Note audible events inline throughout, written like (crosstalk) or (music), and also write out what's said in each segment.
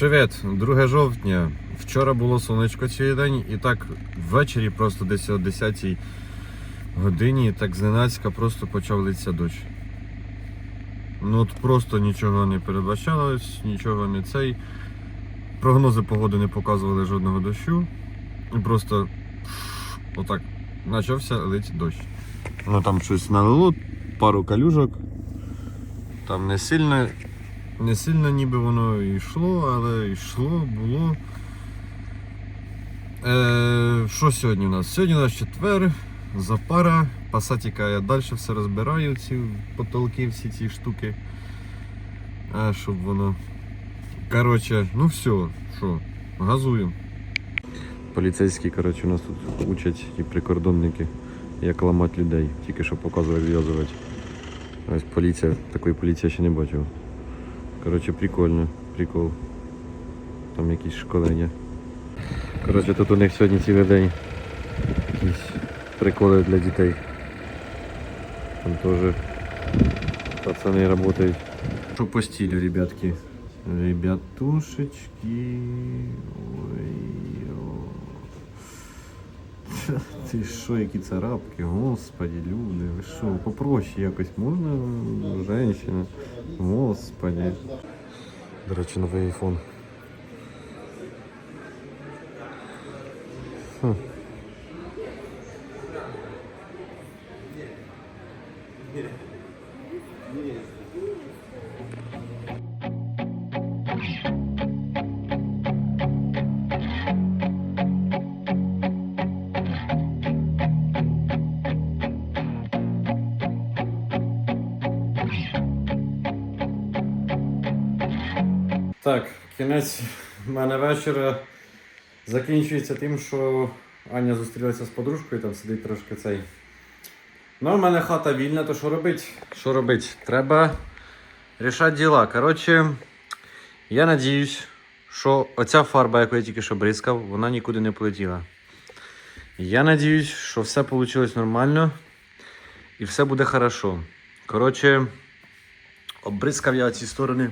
Привіт, 2 жовтня. Вчора було сонечко цілий день, і так ввечері, просто десь о 10 годині, так зненацька просто почав литися дощ. Ну от просто нічого не передбачалось, нічого не цей. Прогнози погоди не показували жодного дощу. І просто отак почався лить дощ. Ну там щось налило, пару калюжок. Там не сильно, не сильно ніби воно йшло, але йшло, було. Е, що сьогодні у нас? Сьогодні у нас четвер, запара, пасатіка я далі все розбираю, ці потолки, всі ці штуки. А, щоб воно. Коротше, ну все, що, газуємо. Поліцейські, коротше, у нас тут учать і прикордонники, як ламати людей, тільки що показували зв'язувати. Ось поліція, такої поліції ще не бачив. Коротше, прикольно, прикол. Там якісь школення. Коротше, тут у них сьогодні цілий день якісь приколи для дітей. Там теж пацани працюють. Що по стилю, ребятки? Ребятушечки. Ой. Ти що, які царапки, господі, люди, ви що, попроще якось можна, женщина? Господі. До речі, новий айфон. Хм. Так, кінець в (laughs) мене вечора закінчується тим, що Аня зустрілася з подружкою, там сидить трошки цей. Ну, в мене хата вільна, то що робить? Що робить? Треба рішати діла. Коротше, я надіюсь, що оця фарба, яку я тільки що бризкав, вона нікуди не полетіла. Я надіюсь, що все вийшло нормально і все буде хорошо. Коротше, обризкав я ці сторони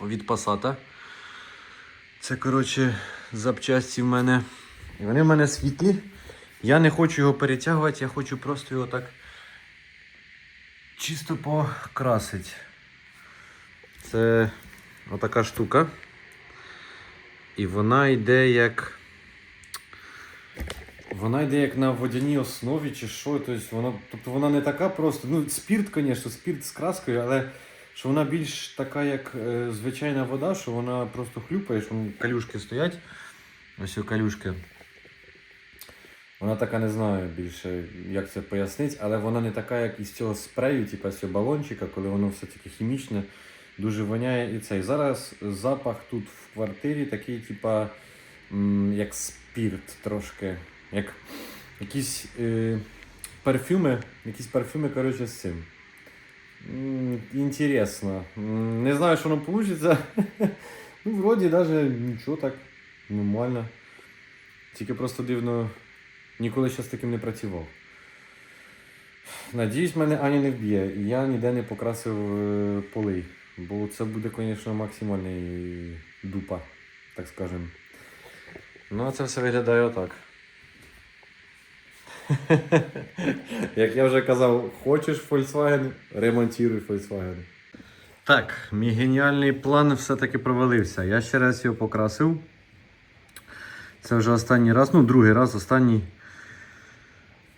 від пасата. Це, коротше, запчасті в мене. І вони в мене світлі. Я не хочу його перетягувати, я хочу просто його так чисто покрасити. Це отака штука. І вона йде як. Вона йде як на водяній основі чи що. Тобто вона, тобто вона не така просто. Ну, спірт, звісно, спірт з краскою, але що вона більш така, як е, звичайна вода, що вона просто хлюпає, що калюшки стоять. Ось калюшки. Вона така не знаю більше, як це пояснити, але вона не така, як із цього спрею, типу з цього балончика, коли воно все таке хімічне, дуже воняє і цей. Зараз запах тут в квартирі такий, типа, як спірт трошки. Як якісь е, парфюми, якісь парфюми, коротше, з цим. М, Інтересно. Не знаю, що воно вийде. Ну, вроді навіть нічого так. Нормально. Тільки просто дивно, ніколи ще з таким не працював. Надіюсь, мене Аня не вб'є, і я ніде не покрасив е, полей. Бо це буде, звісно, максимальний дупа, так скажемо. Ну, а це все виглядає отак. (laughs) Як я вже казав, хочеш Volkswagen, ремонтуй Volkswagen. Так, мій геніальний план все-таки провалився. Я ще раз його покрасив. Це вже останній раз, ну, другий раз, останній.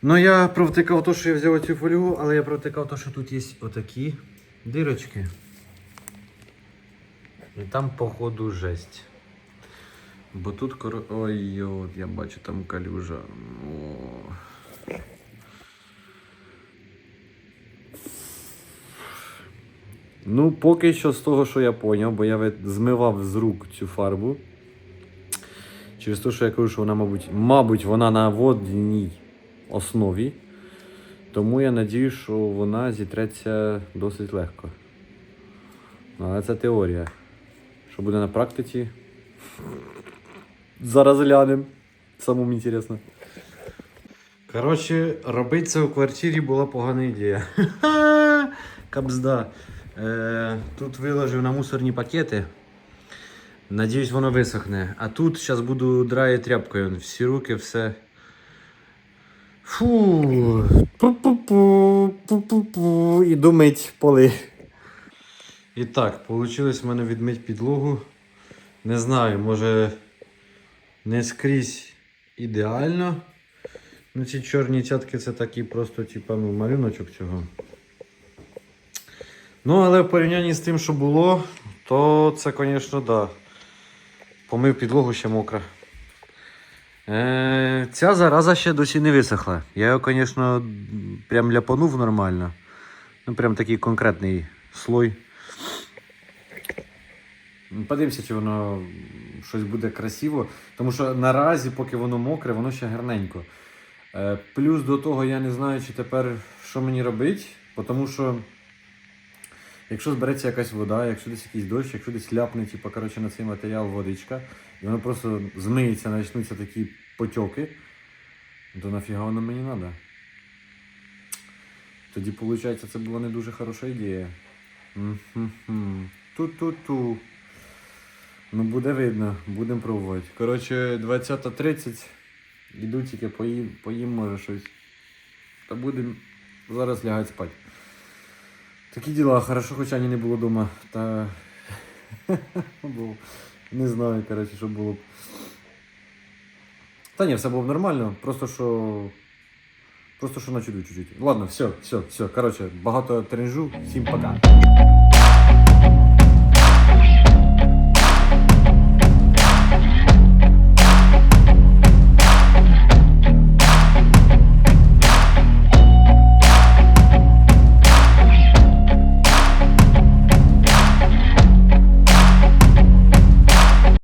Ну, я провтикав те, що я взяв цю фольгу, але я провтикав те, що тут є отакі дирочки. І там, походу, жесть. Бо тут коро... Ой, от я бачу там калюжа. О. Ну, поки що з того, що я зрозумів, бо я змивав з рук цю фарбу. Через те, що я кажу, що вона, мабуть, мабуть, вона на водній основі. Тому я надію, що вона зітреться досить легко. Ну, Але це теорія. Що буде на практиці? (laughs) Зараз глянемо. Самому цікаво. Коротше, робити це у квартирі була погана ідея. (laughs) Кабзда. Е, тут виложив на мусорні пакети. Надіюсь, воно висохне. А тут зараз буду драє тряпкою. Всі руки, все. Фу. Пу-пу-пу, пу-пу-пу. Іду мить поли. І так, вийшло в мене відмить підлогу. Не знаю, може не скрізь ідеально. Ну, ці чорні цятки це такий просто, типа, ну, малюночок цього. Ну, але в порівнянні з тим, що було, то це, звісно, да. Помив підлогу ще мокра. Е, ця зараза ще досі не висохла. Я його, звісно, прям ляпанув нормально. Ну, прям такий конкретний слой. Подивимося, чи воно щось буде красиво. Тому що наразі, поки воно мокре, воно ще гарненько. Е, плюс до того я не знаю, чи тепер що мені робити, тому що. Якщо збереться якась вода, якщо десь якийсь дощ, якщо десь ляпне, типу, коротше, на цей матеріал водичка, і воно просто змиється, почнуться такі потьоки, то нафіга воно мені треба? Тоді, виходить, це була не дуже хороша ідея. Ту-ту-ту. Ну, буде видно, будемо пробувати. Коротше, 20.30. Іду тільки поїм, поїм може щось. Та будемо зараз лягати спати. Такі діла, хорошо, хоча Ані не було вдома. Та. (laughs) Не знаю, коротше, що було б. Та ні, все було б нормально, просто що. Просто що на чуть-чуть. Ладно, все, все, все. Коротше, багато тренжу, всім пока.